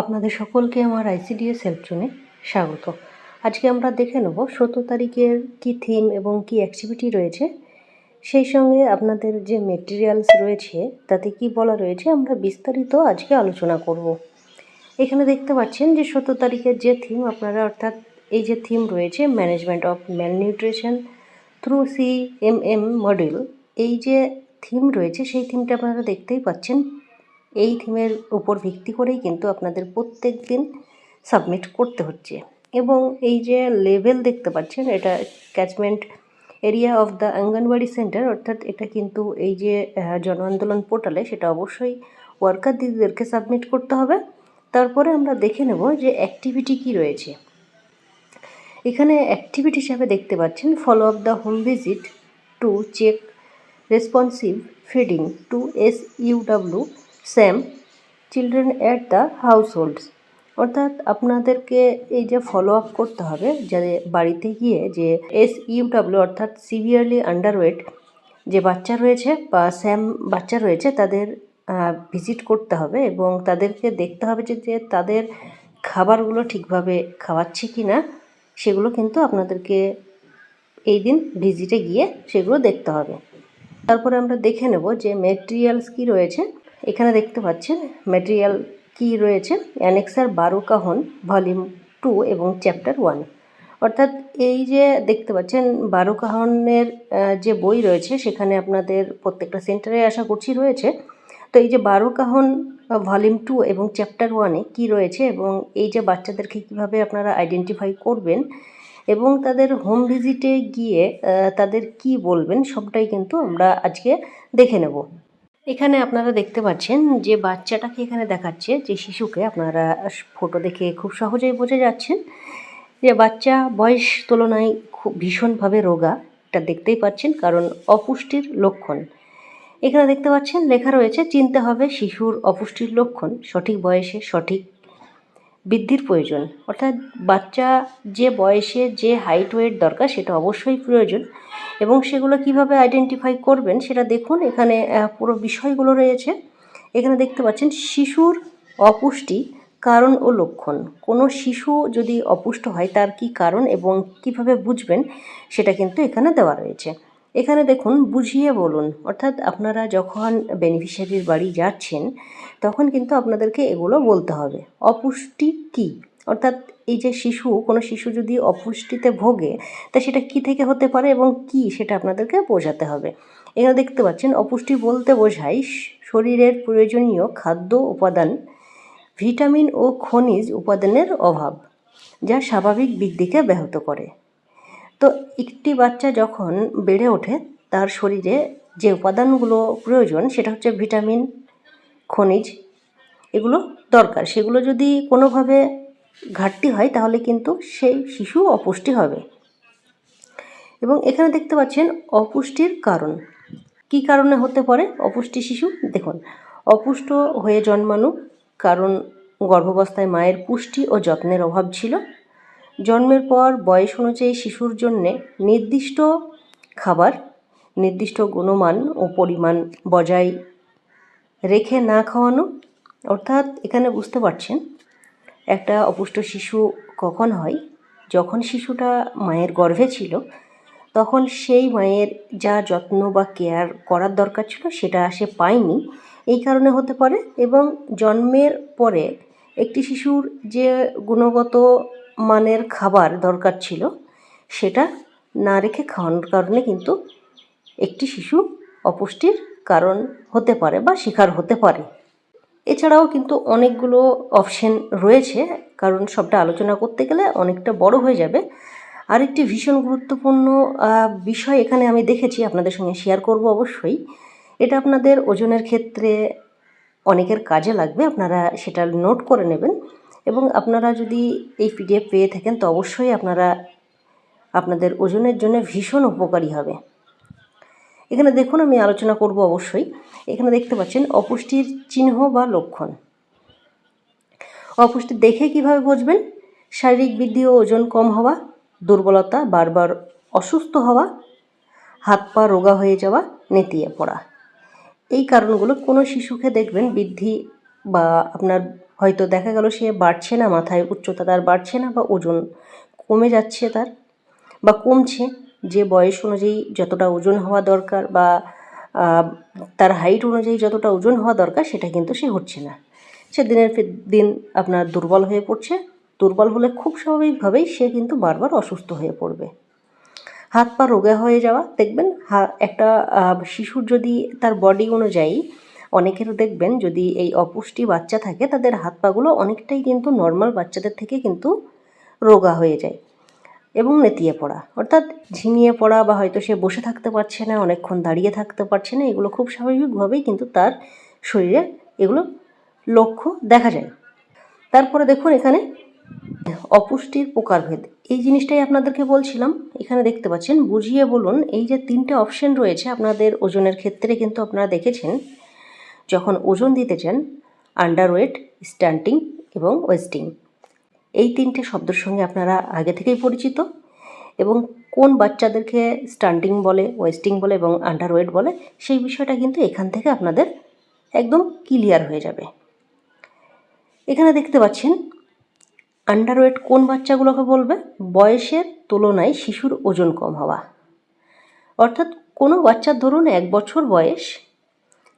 আপনাদের সকলকে আমার আইসিডিএস হেল্প জোনে স্বাগত। আজকে আমরা দেখে নেব সতেরো তারিখের কি থিম এবং কি অ্যাক্টিভিটি রয়েছে। সেই সঙ্গে আপনাদের যে মেটেরিয়ালস রয়েছে, তাতে কি বলা রয়েছে, আমরা বিস্তারিত আজকে আলোচনা করব। এখানে দেখতে পাচ্ছেন যে সতেরো তারিখের যে থিম আপনারা অর্থাৎ এই যে থিম রয়েছে management of malnutrition through C M M module এই যে থিম রয়েছে, সেই থিমটা আপনারা দেখতেই পাচ্ছেন। এই থিমের উপর ভিত্তি করেই কিন্তু আপনাদের প্রত্যেক দিন সাবমিট করতে হচ্ছে। এবং এই যে লেভেল দেখতে পাচ্ছেন, এটা catchment area of the anganwadi centre অর্থাৎ এটা কিন্তু এই যে জন আন্দোলন পোর্টালে সেটা অবশ্যই ওয়ার্কার দিদিদেরকে সাবমিট করতে হবে। তারপরে আমরা দেখে নেব যে অ্যাক্টিভিটি কি রয়েছে। এখানে অ্যাক্টিভিটি হিসাবে দেখতে পাচ্ছেন follow up the home visit to check responsive feeding to S UW SAM children at the house holds অর্থাৎ আপনাদেরকে এই যে ফলো আপ করতে হবে যাদের বাড়িতে গিয়ে যে এস ইউডাব্লিউ অর্থাৎ সিভিয়ারলি আন্ডারওয়েট যে বাচ্চা রয়েছে বা স্যাম বাচ্চা রয়েছে, তাদের ভিজিট করতে হবে এবং তাদেরকে দেখতে হবে যে যে তাদের খাবারগুলো ঠিকভাবে খাওয়াচ্ছে কি না সেগুলো কিন্তু আপনাদেরকে এই দিন ভিজিটে গিয়ে সেগুলো দেখতে হবে। তারপরে আমরা দেখে নেব যে মেটেরিয়ালস কি রয়েছে। এখানে দেখতে পাচ্ছেন মেটেরিয়াল কি রয়েছে? অ্যানেক্সার বারো কাহন ভলিউম টু এবং চ্যাপ্টার ওয়ান অর্থাৎ এই যে দেখতে পাচ্ছেন বারো কাহনের যে বই রয়েছে, সেখানে আপনাদের প্রত্যেকটা সেন্টারে আশা করছি রয়েছে। তো এই যে বারো কাহন ভলিউম টু এবং চ্যাপ্টার ওয়ানে কি রয়েছে এবং এই যে বাচ্চাদেরকে কীভাবে আপনারা আইডেন্টিফাই করবেন এবং তাদের হোম ভিজিটে গিয়ে তাদের কি বলবেন, সবটাই কিন্তু আমরা আজকে দেখে নেব। এখানে আপনারা দেখতে পাচ্ছেন যে বাচ্চাটাকে এখানে দেখাচ্ছে যে শিশুকে আপনারা ফটো দেখে খুব সহজেই বোঝা যাচ্ছেন যে বাচ্চা বয়স তুলনায় খুব ভীষণভাবে রোগা। এটা দেখতেই পাচ্ছেন, কারণ অপুষ্টির লক্ষণ। এখানে দেখতে পাচ্ছেন, লেখা রয়েছে, চিনতে হবে শিশুর অপুষ্টির লক্ষণ, সঠিক বয়সে সঠিক বৃদ্ধির প্রয়োজন। অর্থাৎ বাচ্চা যে বয়সে যে হাইট ওয়েট দরকার সেটা অবশ্যই প্রয়োজন এবং সেগুলো কীভাবে আইডেন্টিফাই করবেন সেটা দেখুন। এখানে পুরো বিষয়গুলো রয়েছে। এখানে দেখতে পাচ্ছেন শিশুর অপুষ্টি কারণ ও লক্ষণ। কোনো শিশু যদি অপুষ্ট হয় তার কি কারণ এবং কীভাবে বুঝবেন সেটা কিন্তু এখানে দেওয়া রয়েছে। এখানে দেখুন, বুঝিয়ে বলুন। অর্থাৎ আপনারা যখন বেনিফিশিয়ারির বাড়ি যাচ্ছেন, তখন কিন্তু আপনাদেরকে এগুলো বলতে হবে। অপুষ্টি কী? অর্থাৎ এই যে শিশু, কোনো শিশু যদি অপুষ্টিতে ভোগে, তা সেটা কি থেকে হতে পারে এবং কি সেটা আপনাদেরকে বোঝাতে হবে। এখানে দেখতে পাচ্ছেন, অপুষ্টি বলতে বোঝায় শরীরের প্রয়োজনীয় খাদ্য উপাদান, ভিটামিন ও খনিজ উপাদানের অভাব, যা স্বাভাবিক বৃদ্ধিকে ব্যাহত করে। তো একটি বাচ্চা যখন বেড়ে ওঠে, তার শরীরে যে উপাদানগুলো প্রয়োজন, সেটা হচ্ছে ভিটামিন, খনিজ এগুলো দরকার। সেগুলো যদি কোনোভাবে ঘাটতি হয়, তাহলে কিন্তু সেই শিশু অপুষ্টি হবে। এবং এখানে দেখতে পাচ্ছেন অপুষ্টির কারণ। কি কারণে হতে পারে অপুষ্টি শিশু? দেখুন, অপুষ্ট হয়ে জন্মানো, কারণ গর্ভাবস্থায় মায়ের পুষ্টি ও যত্নের অভাব ছিল। জন্মের পর বয়স অনুযায়ী শিশুর জন্যে নির্দিষ্ট খাবার, নির্দিষ্ট গুণমান ও পরিমাণ বজায় রেখে না খাওয়ানো, অর্থাৎ এখানে বুঝতে পারছেন, একটা অপুষ্ট শিশু কখন হয়? যখন শিশুটা মায়ের গর্ভে ছিল, তখন সেই মায়ের যা যত্ন বা কেয়ার করার দরকার ছিল সেটা সে পায়নি। এই কারণে হতে পারে এবং জন্মের পরে একটি শিশুর যে গুণগত মানের খাবার দরকার ছিল, সেটা না রেখে খাওয়ানোর কারণে কিন্তু একটি শিশু অপুষ্টির কারণ হতে পারে বা শিকার হতে পারে। এছাড়াও কিন্তু অনেকগুলো অপশন রয়েছে, কারণ সবটা আলোচনা করতে গেলে অনেকটা বড় হয়ে যাবে। আরেকটি ভীষণ গুরুত্বপূর্ণ বিষয় এখানে আমি দেখেছি, আপনাদের সঙ্গে শেয়ার করব অবশ্যই। এটা আপনাদের ওজনের ক্ষেত্রে অনেকের কাজে লাগবে, আপনারা সেটা নোট করে নেবেন। এবং আপনারা যদি এই পিডিএফ পেয়ে থাকেন, তো অবশ্যই আপনারা আপনাদের ওজনের জন্য ভীষণ উপকারী হবে। এখানে দেখুন, আমি আলোচনা করব অবশ্যই। এখানে দেখতে পাচ্ছেন, অপুষ্টির চিহ্ন বা লক্ষণ। অপুষ্টি দেখে কীভাবে বুঝবেন? শারীরিক বৃদ্ধি ও ওজন কম হওয়া, দুর্বলতা বারবার অসুস্থ হওয়া, হাত পা রোগা হয়ে যাওয়া, নেতিয়ে পড়া। এই কারণগুলো কোনো শিশুকে দেখবেন বৃদ্ধি বা আপনার হয়তো দেখা গেল সে বাড়ছে না মাথায়, উচ্চতা তার বাড়ছে না বা ওজন কমে যাচ্ছে তার বা কমছে। যে বয়স অনুযায়ী যতটা ওজন হওয়া দরকার বা তার হাইট অনুযায়ী যতটা ওজন হওয়া দরকার সেটা কিন্তু সে হচ্ছে না। সে দিনের দিন আপনার দুর্বল হয়ে পড়ছে। দুর্বল হলে খুব স্বাভাবিকভাবেই সে কিন্তু বারবার অসুস্থ হয়ে পড়বে। হাত পা রোগা হয়ে যাওয়া, দেখবেন হা, একটা শিশুর যদি তার বডি অনুযায়ী অনেকের দেখবেন যদি এই অপুষ্টি বাচ্চা থাকে, তাদের হাত পাগুলো অনেকটাই কিন্তু নর্মাল বাচ্চাদের থেকে কিন্তু রোগা হয়ে যায় এবং নেতিয়ে পড়া। অর্থাৎ ঝিমিয়ে পড়া বা হয়তো সে বসে থাকতে পারছে না, অনেকক্ষণ দাঁড়িয়ে থাকতে পারছে না, এগুলো খুব স্বাভাবিকভাবেই কিন্তু তার শরীরে এগুলো লক্ষ্য দেখা যায়। তারপরে দেখুন এখানে অপুষ্টির প্রকারভেদ। এই জিনিসটাই আপনাদেরকে বলছিলাম, এখানে দেখতে পাচ্ছেন, বুঝিয়ে বলুন, এই যে তিনটে অপশন রয়েছে আপনাদের ওজনের ক্ষেত্রে কিন্তু আপনারা দেখেছেন যখন ওজন দিতে চান আন্ডারওয়েট স্ট্যান্টিং এবং ওয়েস্টিং এই তিনটে শব্দের সঙ্গে আপনারা আগে থেকেই পরিচিত এবং কোন বাচ্চাদেরকে স্টান্টিং বলে ওয়েস্টিং বলে এবং আন্ডারওয়েট বলে, সেই বিষয়টা কিন্তু এখান থেকে আপনাদের একদম ক্লিয়ার হয়ে যাবে। এখানে দেখতে পাচ্ছেন আন্ডারওয়েট কোন বাচ্চাগুলোকে বলবে? বয়সের তুলনায় শিশুর ওজন কম হওয়া। অর্থাৎ কোনো বাচ্চার ধরুন এক বছর বয়স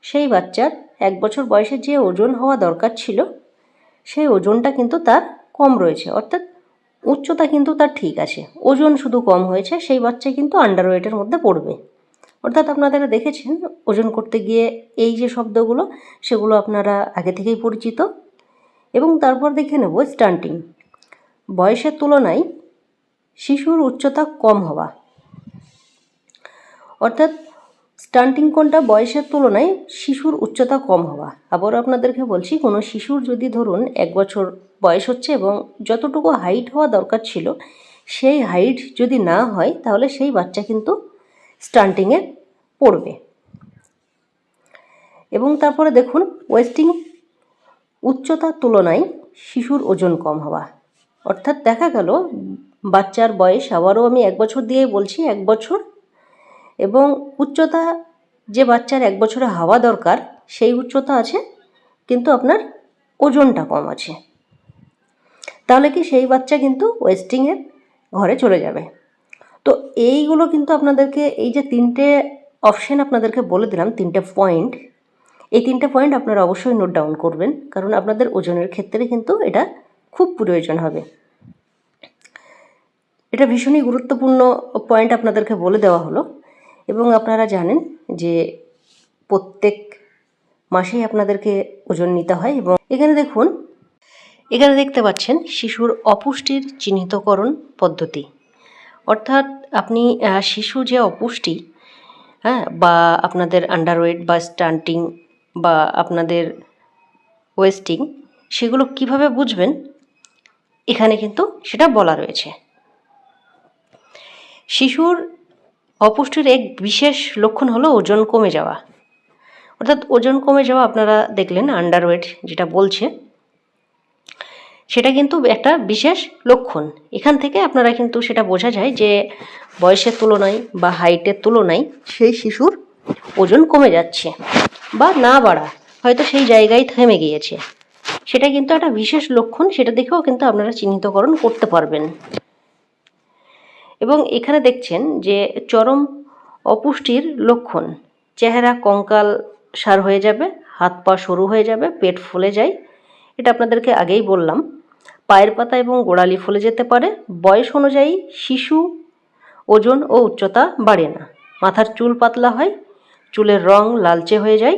সেই বাচ্চার এক বছর বয়সে যে ওজন হওয়া দরকার ছিল, সেই ওজনটা কিন্তু তার কম রয়েছে। অর্থাৎ উচ্চতা কিন্তু তার ঠিক আছে। ওজন শুধু কম হয়েছে, সেই বাচ্চা কিন্তু আন্ডারওয়েটের মধ্যে পড়বে। অর্থাৎ আপনারা দেখেছেন, ওজন করতে গিয়ে এই যে শব্দগুলো, সেগুলো আপনারা আগে থেকেই পরিচিত। এবং তারপর দেখে নেব স্টান্টিং বয়সের তুলনায় শিশুর উচ্চতা কম হওয়া। অর্থাৎ স্টান্টিং কোনটা বয়সের তুলনায় শিশুর উচ্চতা কম হওয়া। আবারও আপনাদেরকে বলছি, কোনো শিশুর যদি ধরুন এক বছর বয়স হচ্ছে এবং যতটুকু হাইট হওয়া দরকার ছিল, সেই হাইট যদি না হয়, তাহলে সেই বাচ্চা কিন্তু স্টান্টিংয়ে পড়বে। এবং তারপরে দেখুন ওয়েস্টিং উচ্চতার তুলনায় শিশুর ওজন কম হওয়া। অর্থাৎ দেখা গেল, বাচ্চার বয়স আবারও আমি এক বছর দিয়ে বলছি, এক বছর এবং উচ্চতা যে বাচ্চার এক বছরে হওয়া দরকার, সেই উচ্চতা আছে, কিন্তু আপনার ওজনটা কম আছে। তাহলে কি সেই বাচ্চা কিন্তু ওয়েস্টিংয়ের ঘরে চলে যাবে। তো এইগুলো কিন্তু আপনাদেরকে, এই যে তিনটে অপশন আপনাদেরকে বলে দিলাম, তিনটে পয়েন্ট এই তিনটে পয়েন্ট আপনারা অবশ্যই নোট ডাউন করবেন, কারণ আপনাদের ওজনের ক্ষেত্রে কিন্তু এটা খুব প্রয়োজন হবে। এটা ভীষণই গুরুত্বপূর্ণ পয়েন্ট আপনাদেরকে বলে দেওয়া হলো। এবং আপনারা জানেন যে প্রত্যেক মাসেই আপনাদেরকে ওজন নিতে হয় এবং এখানে দেখুন, এখানে দেখতে পাচ্ছেন শিশুর অপুষ্টির চিহ্নিতকরণ পদ্ধতি। অর্থাৎ আপনি শিশু যে অপুষ্টি হ্যাঁ বা আপনাদের আন্ডারওয়েট বা স্টান্টিং বা আপনাদের ওয়েস্টিং সেগুলো কীভাবে বুঝবেন? এখানে কিন্তু সেটা বলা রয়েছে। শিশুর অপুষ্টির এক বিশেষ লক্ষণ হলো ওজন কমে যাওয়া। অর্থাৎ ওজন কমে যাওয়া আপনারা দেখলেন আন্ডারওয়েট যেটা বলছে, সেটা কিন্তু একটা বিশেষ লক্ষণ। এখান থেকে আপনারা কিন্তু সেটা বোঝা যায় যে বয়সের তুলনায় বা হাইটের তুলনায় সেই শিশুর ওজন কমে যাচ্ছে বা না বাড়া, হয়তো সেই জায়গায় থেমে গিয়েছে। সেটা কিন্তু একটা বিশেষ লক্ষণ, সেটা দেখেও কিন্তু আপনারা চিহ্নিতকরণ করতে পারবেন। এবং এখানে দেখছেন যে চরম অপুষ্টির লক্ষণ। চেহারা কঙ্কাল সার হয়ে যাবে, হাত পা সরু হয়ে যাবে, পেট ফুলে যায়। এটা আপনাদেরকে আগেই বললাম। পায়ের পাতা এবং গোড়ালি ফুলে যেতে পারে। বয়স অনুযায়ী শিশু ওজন ও উচ্চতা বাড়ে না। মাথার চুল পাতলা হয়, চুলের রং লালচে হয়ে যায়,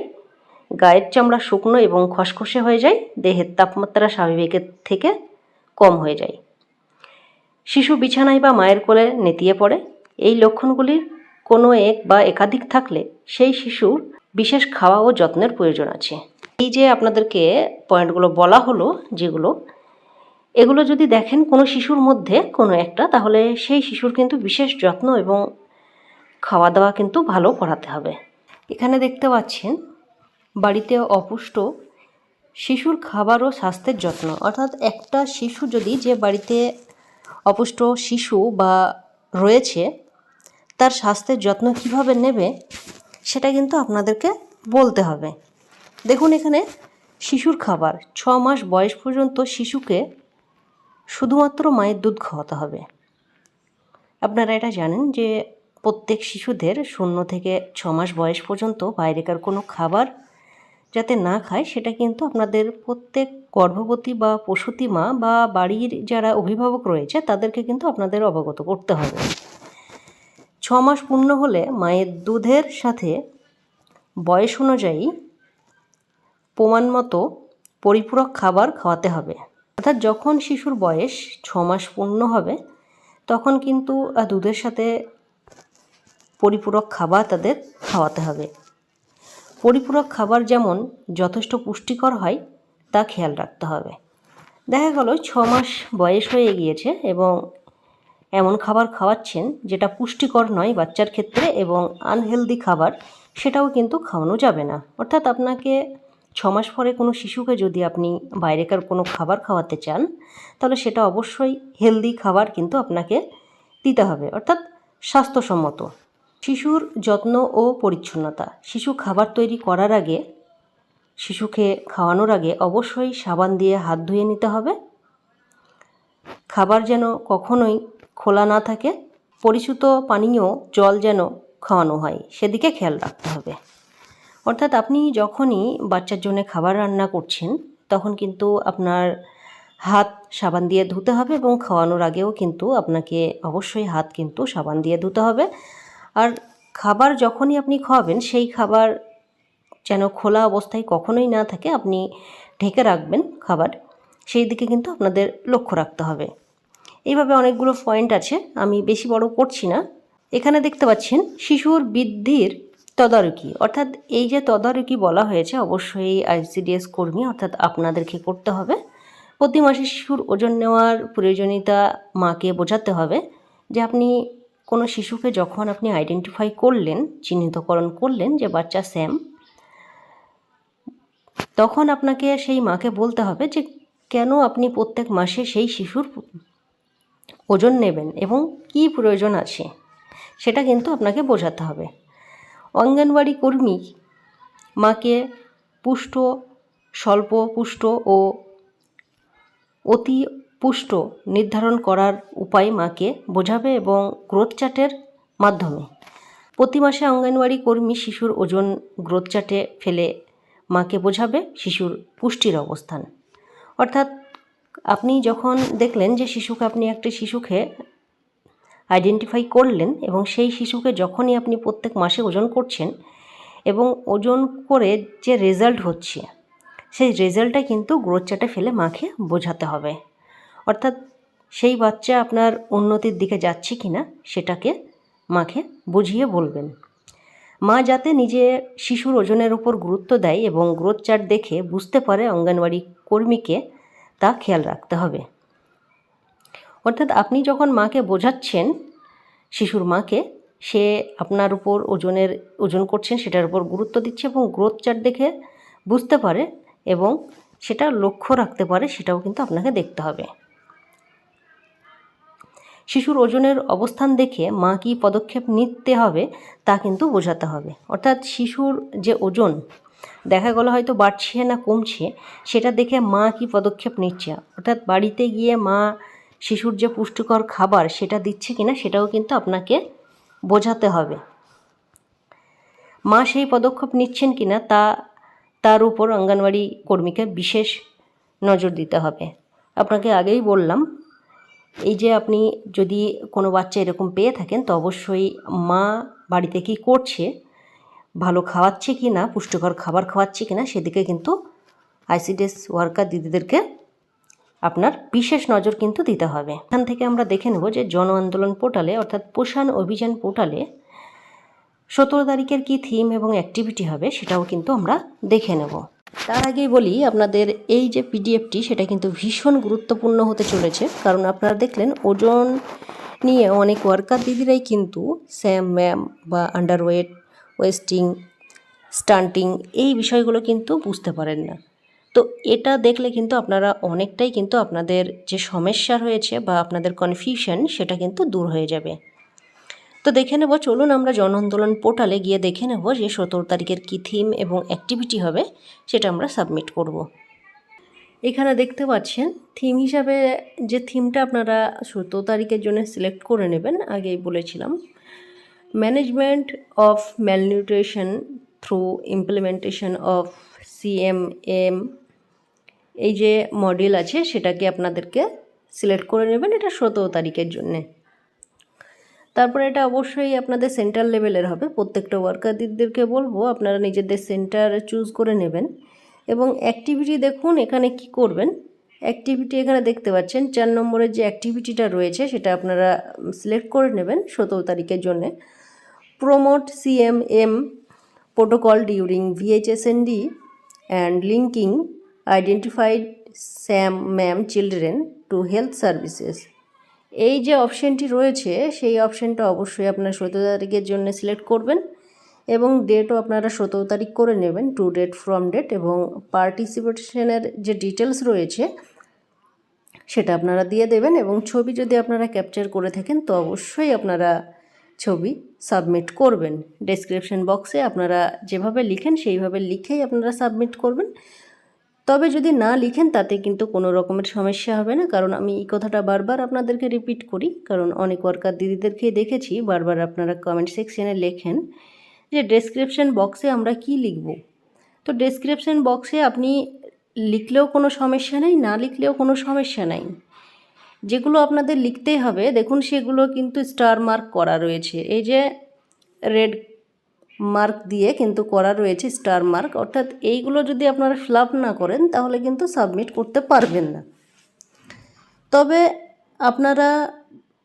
গায়ের চামড়া শুকনো এবং খসখসে হয়ে যায়, দেহের তাপমাত্রা স্বাভাবিকের থেকে কম হয়ে যায়। শিশু বিছানায় বা মায়ের কোলে নেতিয়ে পড়ে। এই লক্ষণগুলির কোনো এক বা একাধিক থাকলে সেই শিশুর বিশেষ খাওয়া ও যত্নের প্রয়োজন আছে। এই যে আপনাদেরকে পয়েন্টগুলো বলা হলো যেগুলো, এগুলো যদি দেখেন কোনো শিশুর মধ্যে কোনো একটা, তাহলে সেই শিশুর কিন্তু বিশেষ যত্ন এবং খাওয়া দাওয়া কিন্তু ভালো করাতে হবে। এখানে দেখতে পাচ্ছেন, বাড়িতে অপুষ্ট শিশুর খাবার ও স্বাস্থ্যের যত্ন। অর্থাৎ একটা শিশু যদি যে বাড়িতে অপুষ্ট শিশু বা রয়েছে, তার স্বাস্থ্যের যত্ন কীভাবে নেবে, সেটা কিন্তু আপনাদেরকে বলতে হবে। দেখুন এখানে শিশুর খাবার, ছ মাস বয়স পর্যন্ত শিশুকে শুধুমাত্র মায়ের দুধ খাওয়াতে হবে। আপনারা এটা জানেন যে প্রত্যেক শিশুদের শূন্য থেকে ছ মাস বয়স পর্যন্ত বাইরেকার কোনো খাবার যাতে না খায়, সেটা কিন্তু আপনাদের প্রত্যেক গর্ভবতী বা প্রসূতি মা বা বাড়ির যারা অভিভাবক রয়েছে, তাদেরকে কিন্তু আপনাদের অবগত করতে হবে। ছ মাস পূর্ণ হলে মায়ের দুধের সাথে বয়স অনুযায়ী প্রমাণ মতো পরিপূরক খাবার খাওয়াতে হবে। অর্থাৎ যখন শিশুর বয়স ছ মাস পূর্ণ হবে, তখন কিন্তু দুধের সাথে পরিপূরক খাবার তাদের খাওয়াতে হবে। পরিপূরক খাবার যেমন যথেষ্ট পুষ্টিকর হয়, তা খেয়াল রাখতে হবে। দেখা গেল ছ মাস বয়স হয়ে গিয়েছে এবং এমন খাবার খাওয়াচ্ছেন যেটা পুষ্টিকর নয় বাচ্চার ক্ষেত্রে এবং আনহেলদি খাবার, সেটাও কিন্তু খাওয়ানো যাবে না। অর্থাৎ আপনাকে ছ মাস পরে কোনো শিশুকে যদি আপনি বাইরেকার কোনো খাবার খাওয়াতে চান, তাহলে সেটা অবশ্যই হেলদি খাবার কিন্তু আপনাকে দিতে হবে। অর্থাৎ স্বাস্থ্যসম্মত। শিশুর যত্ন ও পরিচ্ছন্নতা। শিশু খাবার তৈরি করার আগে, শিশুকে খাওয়ানোর আগে অবশ্যই সাবান দিয়ে হাত ধুয়ে নিতে হবে। খাবার যেন কখনোই খোলা না থাকে পরিশুত পানীয় জল যেন খাওয়ানো হয়, সেদিকে খেয়াল রাখতে হবে। অর্থাৎ আপনি যখনই বাচ্চার জন্য খাবার রান্না করছেন, তখন কিন্তু আপনার হাত সাবান দিয়ে ধুতে হবে এবং খাওয়ানোর আগেও কিন্তু আপনাকে অবশ্যই হাত কিন্তু সাবান দিয়ে ধুতে হবে। আর খাবার যখনই আপনি খাওয়াবেন, সেই খাবার যেন খোলা অবস্থায় কখনোই না থাকে, আপনি ঢেকে রাখবেন খাবার। সেই দিকে কিন্তু আপনাদের লক্ষ্য রাখতে হবে। এইভাবে অনেকগুলো পয়েন্ট আছে, আমি বেশি বড় করছি না। এখানে দেখতে পাচ্ছেন, শিশুর বৃদ্ধির তদারকি। অর্থাৎ এই যে তদারকি বলা হয়েছে, অবশ্যই আইসিডিএস কর্মী, অর্থাৎ আপনাদেরকে করতে হবে। প্রতি মাসে শিশুর ওজন নেওয়ার প্রয়োজনীয়তা মাকে বোঝাতে হবে যে আপনি কোনো শিশুকে যখন আপনি আইডেন্টিফাই করলেন, চিহ্নিতকরণ করলেন যে বাচ্চা স্যাম তখন আপনাকে সেই মাকে বলতে হবে যে কেন আপনি প্রত্যেক মাসে সেই শিশুর ওজন নেবেন এবং কি প্রয়োজন আছে, সেটা কিন্তু আপনাকে বোঝাতে হবে। অঙ্গনওয়াড়ি কর্মী মাকে পুষ্ট, স্বল্প পুষ্ট ও অতি পুষ্ট নির্ধারণ করার উপায় মাকে বোঝাবে এবং গ্রোথ চার্টের মাধ্যমে। প্রতি মাসে অঙ্গনওয়াড়ি কর্মী শিশুর ওজন গ্রোথ চার্টে ফেলে মাকে বোঝাবে শিশুর পুষ্টির অবস্থান। অর্থাৎ আপনি যখন দেখলেন যে শিশুকে আপনি একটি শিশুকে আইডেন্টিফাই করলেন এবং সেই শিশুকে যখনই আপনি প্রত্যেক মাসে ওজন করছেন এবং ওজন করে যে রেজাল্ট হচ্ছে, সেই রেজাল্টটা কিন্তু গ্রোথ চার্টে ফেলে মাকে বোঝাতে হবে। অর্থাৎ সেই বাচ্চা আপনার উন্নতির দিকে যাচ্ছে কি না, সেটাকে মাকে বুঝিয়ে বলবেন। মা যাতে নিজে শিশুর ওজনের উপর গুরুত্ব দেয় এবং গ্রোথ চার্ট দেখে বুঝতে পারে অঙ্গনওয়াড়ি কর্মীকে তা খেয়াল রাখতে হবে। অর্থাৎ আপনি যখন মাকে বোঝাচ্ছেন, শিশুর মাকে, সে আপনার উপর ওজনের, ওজন করছেন, সেটার উপর গুরুত্ব দিচ্ছে এবং গ্রোথ চার্ট দেখে বুঝতে পারে এবং সেটা লক্ষ্য রাখতে পারে, সেটাও কিন্তু আপনাকে দেখতে হবে। শিশুর ওজনের অবস্থান দেখে মা কী পদক্ষেপ নিতে হবে তা কিন্তু বোঝাতে হবে। অর্থাৎ শিশুর যে ওজন, দেখা গেলো হয়তো বাড়ছে না কমছে, সেটা দেখে মা কী পদক্ষেপ নিচ্ছে? অর্থাৎ বাড়িতে গিয়ে মা শিশুর যে পুষ্টিকর খাবার সেটা দিচ্ছে কিনা সেটাও কিন্তু আপনাকে বোঝাতে হবে। মা সেই পদক্ষেপ নিচ্ছেন কিনা তা, তার উপর অঙ্গনওয়াড়ি কর্মীকে বিশেষ নজর দিতে হবে। আপনাকে আগেই বললাম এই যে আপনি যদি কোনো বাচ্চা এরকম পেয়ে থাকেন, তো অবশ্যই মা বাড়িতে কী করছে, ভালো খাওয়াচ্ছে কি না, পুষ্টিকর খাবার খাওয়াচ্ছে কি না, সেদিকে কিন্তু আইসিডিএস ওয়ার্কার দিদিদেরকে আপনার বিশেষ নজর কিন্তু দিতে হবে। এখান থেকে আমরা দেখে নেব যে জন আন্দোলন পোর্টালে, অর্থাৎ পোষণ অভিযান পোর্টালে সতেরো তারিখের কি থিম এবং অ্যাক্টিভিটি হবে, সেটাও কিন্তু আমরা দেখে নেব। তার আগেই বলি, আপনাদের এই যে পিডিএফটি সেটা কিন্তু ভীষণ গুরুত্বপূর্ণ হতে চলেছে। কারণ আপনারা দেখলেন, ওজন নিয়ে অনেক ওয়ার্কার দিদিরাই কিন্তু স্যাম ম্যাম বা আন্ডারওয়েট ওয়েস্টিং স্টান্টিং এই বিষয়গুলো কিন্তু বুঝতে পারেন না। তো এটা দেখলে কিন্তু আপনারা অনেকটাই কিন্তু আপনাদের যে সমস্যা রয়েছে বা আপনাদের কনফিউশন সেটা কিন্তু দূর হয়ে যাবে। তো দেখে নেব, চলুন আমরা জন আন্দোলন পোর্টালে গিয়ে দেখে নেব যে সতেরো তারিখের কী থিম এবং অ্যাক্টিভিটি হবে, সেটা আমরা সাবমিট করব। এখানে দেখতে পাচ্ছেন থিম হিসাবে যে থিমটা আপনারা সতেরো তারিখের জন্য সিলেক্ট করে নেবেন, আগেই বলেছিলাম management of malnutrition through implementation of CMM এই যে মডেল আছে, সেটাকে আপনাদেরকে সিলেক্ট করে নেবেন এটা সতেরো তারিখের জন্যে তারপরে এটা অবশ্যই আপনাদের সেন্টার লেভেলের হবে। প্রত্যেকটা ওয়ার্কার ওয়ার্কারদেরকে বলব, আপনারা নিজেদের সেন্টার চুজ করে নেবেন। এবং অ্যাক্টিভিটি দেখুন এখানে কি করবেন। অ্যাক্টিভিটি এখানে দেখতে পাচ্ছেন, চার নম্বরের যে অ্যাক্টিভিটিটা রয়েছে, সেটা আপনারা সিলেক্ট করে নেবেন সতেরো তারিখের জন্যে। Promote CMM protocol during VHSND and linking identified SAM MAM children to health services. এই যে অপশানটি রয়েছে, সেই অপশানটা অবশ্যই আপনার সতেরো তারিখের জন্য সিলেক্ট করবেন এবং ডেটও আপনারা সতেরো তারিখ করে নেবেন টু ডেট ফ্রম ডেট এবং পার্টিসিপেশনের যে ডিটেলস রয়েছে, সেটা আপনারা দিয়ে দেবেন এবং ছবি যদি আপনারা ক্যাপচার করে থাকেন, তো অবশ্যই আপনারা ছবি সাবমিট করবেন। ডেসক্রিপশন বক্সে আপনারা যেভাবে লিখেন, সেইভাবে লিখেই আপনারা সাবমিট করবেন। তবে যদি না লিখেন, তাতে কিন্তু কোনো রকমের সমস্যা হবে না। কারণ আমি এই কথাটা বারবার আপনাদেরকে রিপিট করি। কারণ অনেক ওয়ার্কার দিদিদেরকে দেখেছি, বারবার আপনারা কমেন্ট সেকশানে লেখেন যে ডেসক্রিপশন বক্সে আমরা কি লিখব? তো ডেসক্রিপশন বক্সে আপনি লিখলেও কোনো সমস্যা নেই, না লিখলেও কোনো সমস্যা নাই। যেগুলো আপনাদের লিখতেই হবে, দেখুন সেগুলো কিন্তু স্টার মার্ক করা রয়েছে। এই যে রেড মার্ক দিয়ে কিন্তু করা রয়েছে স্টার মার্ক অর্থাৎ এইগুলো যদি আপনারা ফিল না করেন, তাহলে কিন্তু সাবমিট করতে পারবেন না। তবে আপনারা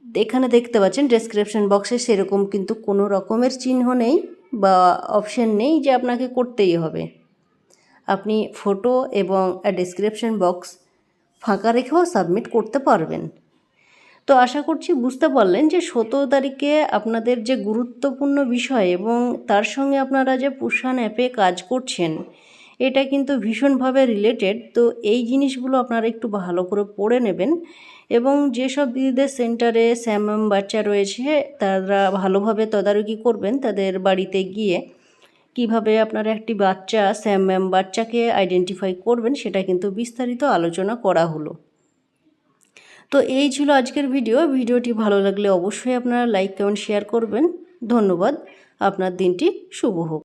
এখানে দেখতে পাচ্ছেন ডেসক্রিপশন বক্সে সেরকম কিন্তু কোনো রকমের চিহ্ন নেই বা অপশন নেই যে আপনাকে করতেই হবে। আপনি ফটো এবং ডেসক্রিপশন বক্স ফাঁকা রেখেও সাবমিট করতে পারবেন। তো আশা করছি বুঝতে পারলেন যে সতেরো তারিখে আপনাদের যে গুরুত্বপূর্ণ বিষয় এবং তার সঙ্গে আপনারা যে পুষান অ্যাপে কাজ করছেন, এটা কিন্তু ভীষণভাবে রিলেটেড তো এই জিনিসগুলো আপনারা একটু ভালো করে পড়ে নেবেন এবং যেসব দিদিদের সেন্টারে স্যামাম বাচ্চা রয়েছে, তারা ভালোভাবে তদারকি করবেন তাদের বাড়িতে গিয়ে। কীভাবে আপনারা একটি বাচ্চা, স্যাম ম্যাম বাচ্চাকে আইডেন্টিফাই করবেন, সেটা কিন্তু বিস্তারিত আলোচনা করা হলো। তো এই ছিল আজকের ভিডিও। ভিডিওটি ভালো লাগলে অবশ্যই আপনারা লাইক, কমেন্ট শেয়ার করবেন। ধন্যবাদ। আপনার দিনটি শুভ হোক।